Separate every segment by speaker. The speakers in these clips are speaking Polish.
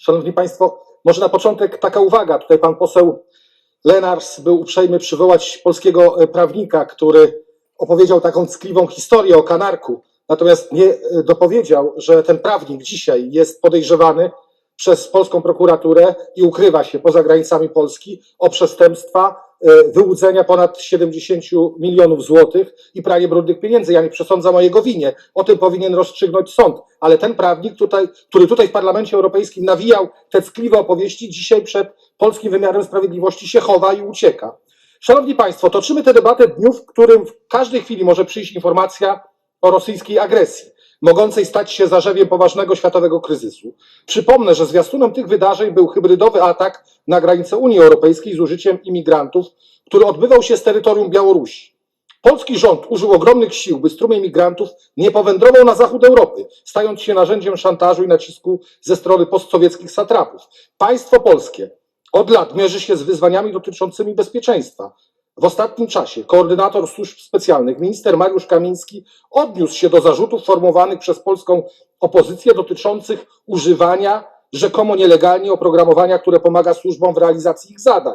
Speaker 1: Szanowni Państwo, może na początek taka uwaga. Tutaj pan poseł Lenars był uprzejmy przywołać polskiego e, prawnika, który opowiedział taką ckliwą historię o kanarku. Natomiast nie e, dopowiedział, że ten prawnik dzisiaj jest podejrzewany przez polską prokuraturę i ukrywa się poza granicami Polski o przestępstwa wyłudzenia ponad 70 milionów złotych i pranie brudnych pieniędzy. Ja nie przesądzam o jego winie. O tym powinien rozstrzygnąć sąd. Ale ten prawnik tutaj, który tutaj w Parlamencie Europejskim nawijał te ckliwe opowieści, dzisiaj przed polskim wymiarem sprawiedliwości się chowa i ucieka. Szanowni Państwo, toczymy tę debatę w dniu, w którym w każdej chwili może przyjść informacja o rosyjskiej agresji, mogącej stać się zarzewiem poważnego światowego kryzysu. Przypomnę, że zwiastunem tych wydarzeń był hybrydowy atak na granicę Unii Europejskiej z użyciem imigrantów, który odbywał się z terytorium Białorusi. Polski rząd użył ogromnych sił, by strumień migrantów nie powędrował na zachód Europy, stając się narzędziem szantażu i nacisku ze strony postsowieckich satrapów. Państwo polskie od lat mierzy się z wyzwaniami dotyczącymi bezpieczeństwa. W ostatnim czasie koordynator służb specjalnych, minister Mariusz Kamiński, odniósł się do zarzutów formułowanych przez polską opozycję dotyczących używania rzekomo nielegalnie oprogramowania, które pomaga służbom w realizacji ich zadań.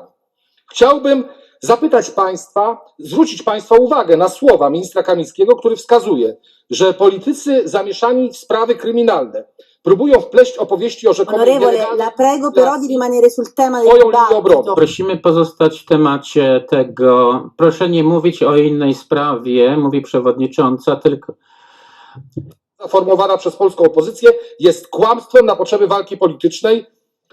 Speaker 1: Chciałbym zapytać Państwa, zwrócić Państwa uwagę na słowa ministra Kamińskiego, który wskazuje, że politycy zamieszani w sprawy kryminalne próbują wpleść opowieści o rzekomo
Speaker 2: Onorevole, la prego però di rimanere sul tema del
Speaker 1: Swoją linię obrony.
Speaker 2: dibattito.
Speaker 3: Prosimy pozostać w temacie tego. Proszę nie mówić o innej sprawie, mówi przewodnicząca, tylko
Speaker 1: formułowana przez polską opozycję jest kłamstwem na potrzeby walki politycznej,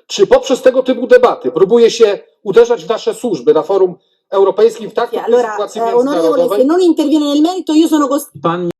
Speaker 1: czy poprzez tego typu debaty próbuje się uderzać w nasze służby na forum europejskim w tak trudnej
Speaker 2: Allora,
Speaker 1: sytuacji
Speaker 2: eh, onorevole, se
Speaker 1: międzynarodowej?
Speaker 2: non interviene nel merito, io sono
Speaker 3: pan